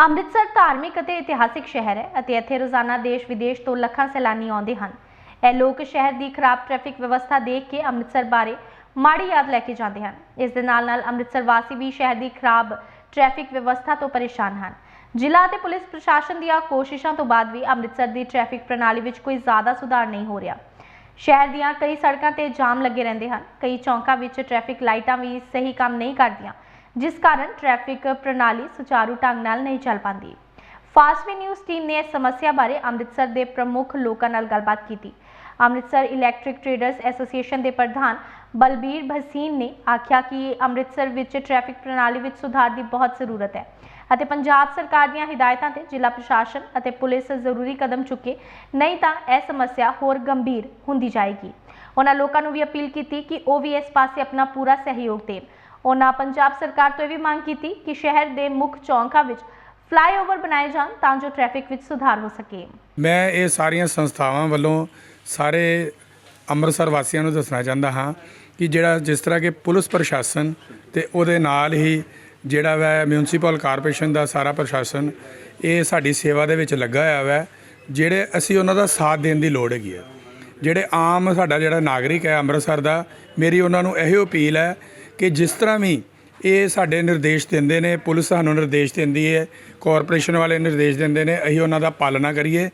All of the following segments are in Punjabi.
ਅੰਮ੍ਰਿਤਸਰ ਧਾਰਮਿਕ ਅਤੇ ਇਤਿਹਾਸਿਕ ਸ਼ਹਿਰ ਹੈ ਅਤੇ ਇੱਥੇ ਰੋਜ਼ਾਨਾ ਦੇਸ਼ ਵਿਦੇਸ਼ ਤੋਂ ਲੱਖਾਂ ਸੈਲਾਨੀ ਆਉਂਦੇ ਹਨ। ਇਹ ਲੋਕ ਸ਼ਹਿਰ ਦੀ ਖਰਾਬ ਟ੍ਰੈਫਿਕ ਵਿਵਸਥਾ ਦੇਖ ਕੇ ਅੰਮ੍ਰਿਤਸਰ ਬਾਰੇ ਮਾੜੀ ਯਾਦ ਲੈ ਕੇ ਜਾਂਦੇ ਹਨ। ਇਸ ਦੇ ਨਾਲ ਨਾਲ ਅੰਮ੍ਰਿਤਸਰ ਵਾਸੀ ਵੀ ਸ਼ਹਿਰ ਦੀ ਖਰਾਬ ਟ੍ਰੈਫਿਕ ਵਿਵਸਥਾ ਤੋਂ ਪਰੇਸ਼ਾਨ ਹਨ। ਜ਼ਿਲ੍ਹਾ ਅਤੇ ਪੁਲਿਸ ਪ੍ਰਸ਼ਾਸਨ ਦੀਆਂ ਕੋਸ਼ਿਸ਼ਾਂ ਤੋਂ ਬਾਅਦ ਵੀ ਅੰਮ੍ਰਿਤਸਰ ਦੀ ਟ੍ਰੈਫਿਕ ਪ੍ਰਣਾਲੀ ਵਿੱਚ ਕੋਈ ਜ਼ਿਆਦਾ ਸੁਧਾਰ ਨਹੀਂ ਹੋ ਰਿਹਾ। ਸ਼ਹਿਰ ਦੀਆਂ ਕਈ ਸੜਕਾਂ ਤੇ ਜਾਮ ਲੱਗੇ ਰਹਿੰਦੇ ਹਨ। ਕਈ ਚੌਂਕਾਂ ਵਿੱਚ ਟ੍ਰੈਫਿਕ ਲਾਈਟਾਂ ਵੀ ਸਹੀ ਕੰਮ ਨਹੀਂ ਕਰਦੀਆਂ। ਜਿਸ ਕਾਰਨ ਟ੍ਰੈਫਿਕ ਪ੍ਰਣਾਲੀ ਸੁਚਾਰੂ ਢੰਗ ਨਾਲ ਨਹੀਂ ਚੱਲ ਪਾਉਂਦੀ। ਫਾਸਟਵੇ ਨਿਊਜ਼ ਟੀਮ ਨੇ ਇਸ ਸਮੱਸਿਆ ਬਾਰੇ ਅੰਮ੍ਰਿਤਸਰ ਦੇ ਪ੍ਰਮੁੱਖ ਲੋਕਾਂ ਨਾਲ ਗੱਲਬਾਤ ਕੀਤੀ। ਅੰਮ੍ਰਿਤਸਰ ਇਲੈਕਟ੍ਰਿਕ ਟ੍ਰੇਡਰਸ ਐਸੋਸੀਏਸ਼ਨ ਦੇ ਪ੍ਰਧਾਨ ਬਲਬੀਰ ਭਸੀਨ ਨੇ ਆਖਿਆ ਕਿ ਅੰਮ੍ਰਿਤਸਰ ਵਿੱਚ ਟ੍ਰੈਫਿਕ ਪ੍ਰਣਾਲੀ ਵਿੱਚ ਸੁਧਾਰ ਦੀ ਬਹੁਤ ਜ਼ਰੂਰਤ ਹੈ ਅਤੇ ਪੰਜਾਬ ਸਰਕਾਰ ਦੀਆਂ ਹਦਾਇਤਾਂ ਤੇ ਜ਼ਿਲ੍ਹਾ ਪ੍ਰਸ਼ਾਸਨ ਅਤੇ ਪੁਲਿਸ ਜ਼ਰੂਰੀ ਕਦਮ ਚੁੱਕੇ, ਨਹੀਂ ਤਾਂ ਇਹ ਸਮੱਸਿਆ ਹੋਰ ਗੰਭੀਰ ਹੁੰਦੀ ਜਾਏਗੀ। ਉਹਨਾਂ ਲੋਕਾਂ ਨੂੰ ਵੀ ਅਪੀਲ ਕੀਤੀ ਕਿ ਉਹ ਵੀ ਇਸ ਪਾਸੇ ਆਪਣਾ ਪੂਰਾ ਸਹਿਯੋਗ ਦੇਣ। ਉਹਨਾਂ ਪੰਜਾਬ ਸਰਕਾਰ ਤੋਂ ਇਹ ਵੀ ਮੰਗ ਕੀਤੀ ਕਿ ਸ਼ਹਿਰ ਦੇ ਮੁੱਖ ਚੌਂਕਾਂ ਵਿੱਚ ਫਲਾਈਓਵਰ ਬਣਾਏ ਜਾਣ ਤਾਂ ਜੋ ਟ੍ਰੈਫਿਕ ਵਿੱਚ ਸੁਧਾਰ ਹੋ ਸਕੇ। ਮੈਂ ਇਹ ਸਾਰੀਆਂ ਸੰਸਥਾਵਾਂ ਵੱਲੋਂ ਸਾਰੇ ਅੰਮ੍ਰਿਤਸਰ ਵਾਸੀਆਂ ਨੂੰ ਦੱਸਣਾ ਚਾਹੁੰਦਾ ਹਾਂ ਕਿ ਜਿਹੜਾ ਜਿਸ ਤਰ੍ਹਾਂ ਕਿ ਪੁਲਿਸ ਪ੍ਰਸ਼ਾਸਨ ਤੇ ਉਹਦੇ ਨਾਲ ਹੀ ਜਿਹੜਾ ਵੈ ਮਿਊਨਿਸਪਲ ਕਾਰਪੋਰੇਸ਼ਨ ਦਾ ਸਾਰਾ ਪ੍ਰਸ਼ਾਸਨ, ਇਹ ਸਾਡੀ ਸੇਵਾ ਦੇ ਵਿੱਚ ਲੱਗਾ ਹੋਇਆ ਵੈ, ਜਿਹੜੇ ਅਸੀਂ ਉਹਨਾਂ ਦਾ ਸਾਥ ਦੇਣ ਦੀ ਲੋੜ ਹੈਗੀ ਹੈ ਜਿਹੜੇ ਆਮ ਸਾਡਾ ਜਿਹੜਾ ਨਾਗਰਿਕ ਹੈ ਅੰਮ੍ਰਿਤਸਰ ਦਾ, ਮੇਰੀ ਉਹਨਾਂ ਨੂੰ ਇਹੋ ਅਪੀਲ ਹੈ ਕਿ ਜਿਸ ਤਰ੍ਹਾਂ ਵੀ ਇਹ ਸਾਡੇ ਨਿਰਦੇਸ਼ ਦਿੰਦੇ ਨੇ, ਪੁਲਿਸ ਸਾਨੂੰ ਨਿਰਦੇਸ਼ ਦਿੰਦੀ ਹੈ ਕਾਰਪੋਰੇਸ਼ਨ ਵਾਲੇ ਨਿਰਦੇਸ਼ ਦਿੰਦੇ ਨੇ, ਅਸੀਂ ਉਹਨਾਂ ਦਾ ਪਾਲਣਾ ਕਰੀਏ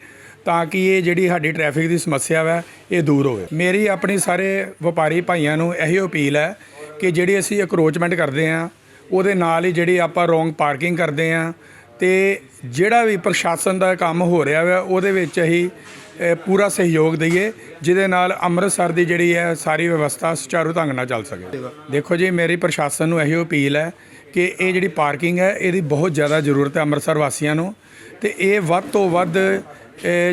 ਤਾਂ ਕਿ ਇਹ ਜਿਹੜੀ ਸਾਡੀ ਟ੍ਰੈਫਿਕ ਦੀ ਸਮੱਸਿਆ ਹੈ ਇਹ ਦੂਰ ਹੋਵੇ। ਮੇਰੀ ਆਪਣੀ ਸਾਰੇ ਵਪਾਰੀ ਭਾਈਆਂ ਨੂੰ ਇਹੋ ਅਪੀਲ ਹੈ ਕਿ ਜਿਹੜੀ ਅਸੀਂ ਅਕਰੋਚਮੈਂਟ ਕਰਦੇ ਆ ਉਹਦੇ ਨਾਲ ਹੀ ਜਿਹੜੀ ਆਪਾਂ ਰੋਂਗ ਪਾਰਕਿੰਗ ਕਰਦੇ ਆ ਤੇ ਜਿਹੜਾ ਵੀ ਪ੍ਰਸ਼ਾਸਨ ਦਾ ਕੰਮ ਹੋ ਰਿਹਾ ਵਾ, ਉਹਦੇ ਵਿੱਚ ਅਸੀਂ ਪੂਰਾ ਸਹਿਯੋਗ ਦਈਏ, ਜਿਹਦੇ ਨਾਲ ਅੰਮ੍ਰਿਤਸਰ ਦੀ ਜਿਹੜੀ ਹੈ ਸਾਰੀ ਵਿਵਸਥਾ ਸੁਚਾਰੂ ਢੰਗ ਨਾਲ ਚੱਲ ਸਕੇ। ਦੇਖੋ ਜੀ, ਮੇਰੀ ਪ੍ਰਸ਼ਾਸਨ ਨੂੰ ਇਹੋ ਅਪੀਲ ਹੈ ਕਿ ਇਹ ਜਿਹੜੀ ਪਾਰਕਿੰਗ ਹੈ, ਇਹਦੀ ਬਹੁਤ ਜ਼ਿਆਦਾ ਜ਼ਰੂਰਤ ਹੈ ਅੰਮ੍ਰਿਤਸਰ ਵਾਸੀਆਂ ਨੂੰ ਤੇ ਇਹ ਵੱਧ ਤੋਂ ਵੱਧ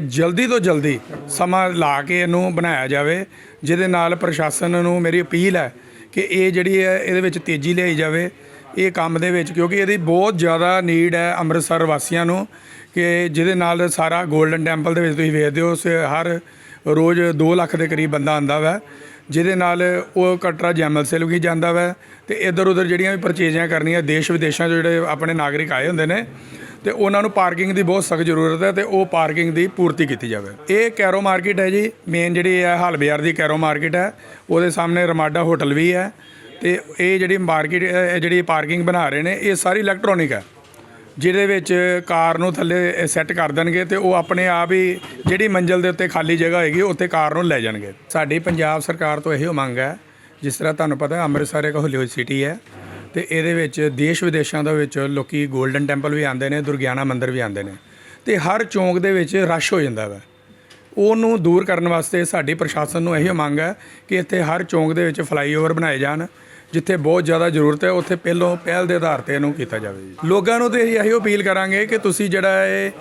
ਜਲਦੀ ਤੋਂ ਜਲਦੀ ਸਮਾਂ ਲਾ ਕੇ ਇਹਨੂੰ ਬਣਾਇਆ ਜਾਵੇ, ਜਿਹਦੇ ਨਾਲ ਪ੍ਰਸ਼ਾਸਨ ਨੂੰ ਮੇਰੀ ਅਪੀਲ ਹੈ ਕਿ ਇਹ ਜਿਹੜੀ ਹੈ, ਇਹਦੇ ਵਿੱਚ ਤੇਜ਼ੀ ਲਿਆਈ ਜਾਵੇ, ਇਹ ਕੰਮ ਦੇ ਵਿੱਚ, ਕਿਉਂਕਿ ਇਹਦੀ ਬਹੁਤ ਜ਼ਿਆਦਾ ਨੀਡ ਹੈ ਅੰਮ੍ਰਿਤਸਰ ਵਾਸੀਆਂ ਨੂੰ ਕਿ ਜਿਹਦੇ ਨਾਲ ਸਾਰਾ 골ਡਨ ਟੈਂਪਲ ਦੇ ਵਿੱਚ ਤੁਸੀਂ ਵੇਖਦੇ ਹੋ, ਸ ਹਰ ਰੋਜ਼ 2 ਲੱਖ ਦੇ ਕਰੀਬ ਬੰਦਾ ਆਂਦਾ ਵਾ, ਜਿਹਦੇ ਨਾਲ ਉਹ ਕਟਰਾ ਜੈਮਲ ਸੇਲ ਵੀ ਜਾਂਦਾ ਵਾ ਤੇ ਇੱਧਰ ਉੱਧਰ ਜਿਹੜੀਆਂ ਵੀ ਪਰਚੇਜ਼ਾਂ ਕਰਨੀਆਂ ਦੇਸ਼ ਵਿਦੇਸ਼ਾਂ 'ਚੋਂ ਜਿਹੜੇ ਆਪਣੇ ਨਾਗਰਿਕ ਆਏ ਹੁੰਦੇ ਨੇ, ਤੇ ਉਹਨਾਂ ਨੂੰ ਪਾਰਕਿੰਗ ਦੀ ਬਹੁਤ ਸਖਤ ਜ਼ਰੂਰਤ ਹੈ ਤੇ ਉਹ ਪਾਰਕਿੰਗ ਦੀ ਪੂਰਤੀ ਕੀਤੀ ਜਾਵੇ। ਇਹ ਕੈਰੋ ਮਾਰਕੀਟ ਹੈ ਜੀ ਮੇਨ ਜਿਹੜੀ ਹੈ ਹਾਲ ਬਾਜ਼ਾਰ ਦੀ ਕੈਰੋ ਮਾਰਕੀਟ ਹੈ, ਉਹਦੇ ਸਾਹਮਣੇ ਰਮਾਡਾ ਹੋਟਲ ਵੀ ਹੈ ਤੇ ਇਹ ਜਿਹੜੀ ਮਾਰਕੀਟ ਜਿਹੜੀ ਪਾਰਕਿੰਗ ਬਣਾ ਰਹੇ ਨੇ, ਇਹ ਸਾਰੀ ਇਲੈਕਟ੍ਰੋਨਿਕ ਹੈ। ਜਿਹਦੇ ਵਿੱਚ ਕਾਰ ਨੂੰ ਥੱਲੇ ਸੈੱਟ ਕਰ ਦੇਣਗੇ ਤੇ ਉਹ ਆਪਣੇ ਆਪ ਹੀ ਜਿਹੜੀ ਮੰਜ਼ਲ ਦੇ ਉੱਤੇ ਖਾਲੀ ਜਗ੍ਹਾ ਹੋਏਗੀ, ਉੱਥੇ ਕਾਰ ਨੂੰ ਲੈ ਜਾਣਗੇ। ਸਾਡੀ ਪੰਜਾਬ ਸਰਕਾਰ ਤੋਂ ਇਹੋ ਮੰਗ ਹੈ, ਜਿਸ ਤਰ੍ਹਾਂ ਤੁਹਾਨੂੰ ਪਤਾ ਅੰਮ੍ਰਿਤਸਰ ਇੱਕ ਹੌਲੀ ਸਿਟੀ ਹੈ ਤੇ ਇਹਦੇ ਵਿੱਚ ਦੇਸ਼ ਵਿਦੇਸ਼ਾਂ ਦੇ ਵਿੱਚ ਲੋਕੀ 골ਡਨ ਟੈਂਪਲ ਵੀ ਆਉਂਦੇ ਨੇ, ਦੁਰਗਿਆਨਾ ਮੰਦਿਰ ਵੀ ਆਉਂਦੇ ਨੇ ਤੇ ਹਰ ਚੌਂਕ ਦੇ ਵਿੱਚ ਰਸ਼ ਹੋ ਜਾਂਦਾ ਵਾ। ਉਹਨੂੰ ਦੂਰ ਕਰਨ ਵਾਸਤੇ ਸਾਡੀ ਪ੍ਰਸ਼ਾਸਨ ਨੂੰ ਇਹੋ ਮੰਗ ਹੈ ਕਿ ਇੱਥੇ ਹਰ ਚੌਂਕ ਦੇ ਵਿੱਚ ਫਲਾਈਓਵਰ ਬਣਾਏ ਜਾਣ ਜਿੱਥੇ ਬਹੁਤ ਜ਼ਿਆਦਾ ਜ਼ਰੂਰਤ ਹੈ, ਉੱਥੇ ਪਹਿਲੋਂ ਪਹਿਲ ਦੇ ਆਧਾਰ ਤੇ ਇਹਨੂੰ ਕੀਤਾ ਜਾਵੇ ਜੀ। ਲੋਕਾਂ ਨੂੰ ਤੇ ਇਹੋ ਅਪੀਲ ਕਰਾਂਗੇ ਕਿ ਤੁਸੀਂ ਜਿਹੜਾ ਇਹ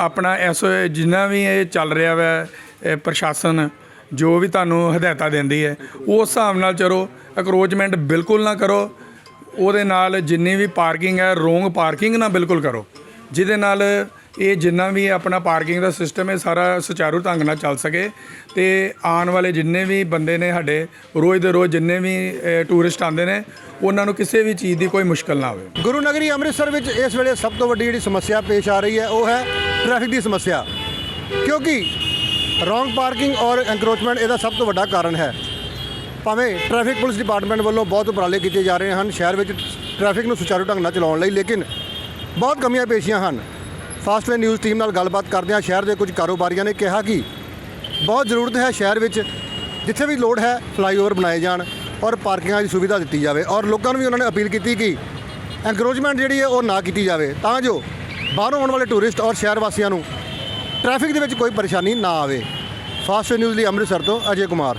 ਆਪਣਾ ਐਸ ਜਿੰਨਾ ਵੀ ਇਹ ਚੱਲ ਰਿਹਾ ਵੈ ਪ੍ਰਸ਼ਾਸਨ, ਜੋ ਵੀ ਤੁਹਾਨੂੰ ਹਦਾਇਤਾਂ ਦਿੰਦੀ ਹੈ, ਉਸ ਹਿਸਾਬ ਨਾਲ ਚਲੋ ਅਕਰੋਚਮੈਂਟ ਬਿਲਕੁਲ ਨਾ ਕਰੋ। ਉਹਦੇ ਨਾਲ ਜਿੰਨੀ ਵੀ ਪਾਰਕਿੰਗ ਹੈ ਰੋਂਗ ਪਾਰਕਿੰਗ ਨਾ ਬਿਲਕੁਲ ਕਰੋ। ਜਿਹਦੇ ਨਾਲ ਇਹ ਜਿੰਨਾ ਵੀ ਆਪਣਾ ਪਾਰਕਿੰਗ ਦਾ ਸਿਸਟਮ ਹੈ, ਸਾਰਾ ਸੁਚਾਰੂ ਢੰਗ ਨਾਲ ਚੱਲ ਸਕੇ ਤੇ ਆਉਣ ਵਾਲੇ ਜਿੰਨੇ ਵੀ ਬੰਦੇ ਨੇ ਸਾਡੇ, ਰੋਜ਼ ਦੇ ਰੋਜ਼ ਜਿੰਨੇ ਵੀ ਟੂਰਿਸਟ ਆਉਂਦੇ ਨੇ, ਉਹਨਾਂ ਨੂੰ ਕਿਸੇ ਵੀ ਚੀਜ਼ ਦੀ ਕੋਈ ਮੁਸ਼ਕਲ ਨਾ ਆਵੇ ਗੁਰੂ ਨਗਰੀ ਅੰਮ੍ਰਿਤਸਰ ਵਿੱਚ ਇਸ ਵੇਲੇ ਸਭ ਤੋਂ ਵੱਡੀ ਜਿਹੜੀ ਸਮੱਸਿਆ ਪੇਸ਼ ਆ ਰਹੀ ਹੈ, ਉਹ ਹੈ ਟ੍ਰੈਫਿਕ ਦੀ ਸਮੱਸਿਆ। ਕਿਉਂਕਿ ਰੋਂਗ ਪਾਰਕਿੰਗ ਔਰ ਐਂਕਰੋਚਮੈਂਟ ਇਹਦਾ ਸਭ ਤੋਂ ਵੱਡਾ ਕਾਰਨ ਹੈ। ਭਾਵੇਂ ਟ੍ਰੈਫਿਕ ਪੁਲਿਸ ਡਿਪਾਰਟਮੈਂਟ ਵੱਲੋਂ ਬਹੁਤ ਉਪਰਾਲੇ ਕੀਤੇ ਜਾ ਰਹੇ ਹਨ, ਸ਼ਹਿਰ ਵਿੱਚ ਟ੍ਰੈਫਿਕ ਨੂੰ ਸੁਚਾਰੂ ਢੰਗ ਨਾਲ ਚਲਾਉਣ ਲਈ, ਲੇਕਿਨ ਬਹੁਤ ਕਮੀਆਂ ਪੇਸ਼ੀਆਂ ਹਨ। ਫਾਸਟ ਫਾਸਟਵੇ ਨਿਊਜ਼ ਟੀਮ ਨਾਲ ਗੱਲਬਾਤ ਕਰਦਿਆਂ ਸ਼ਹਿਰ ਦੇ ਕੁਝ ਕਾਰੋਬਾਰੀਆਂ ਨੇ ਕਿਹਾ ਕਿ ਬਹੁਤ ਜ਼ਰੂਰਤ ਹੈ ਸ਼ਹਿਰ ਵਿੱਚ ਜਿੱਥੇ ਵੀ ਲੋੜ ਹੈ ਫਲਾਈਓਵਰ ਬਣਾਏ ਜਾਣ ਔਰ ਪਾਰਕਿੰਗਾਂ ਦੀ ਸੁਵਿਧਾ ਦਿੱਤੀ ਜਾਵੇ ਔਰ ਲੋਕਾਂ ਨੂੰ ਵੀ ਉਹਨਾਂ ਨੇ ਅਪੀਲ ਕੀਤੀ ਕਿ ਐਨਕਰੋਚਮੈਂਟ ਜਿਹੜੀ ਹੈ ਉਹ ਨਾ ਕੀਤੀ ਜਾਵੇ। ਤਾਂ ਜੋ ਬਾਹਰੋਂ ਆਉਣ ਵਾਲੇ ਟੂਰਿਸਟ ਔਰ ਸ਼ਹਿਰ ਵਾਸੀਆਂ ਨੂੰ ਟ੍ਰੈਫਿਕ ਦੇ ਵਿੱਚ ਕੋਈ ਪਰੇਸ਼ਾਨੀ ਨਾ ਆਵੇ। ਫਾਸਟ ਨਿਊਜ਼ ਲਈ ਅੰਮ੍ਰਿਤਸਰ ਤੋਂ ਅਜੇ ਕੁਮਾਰ।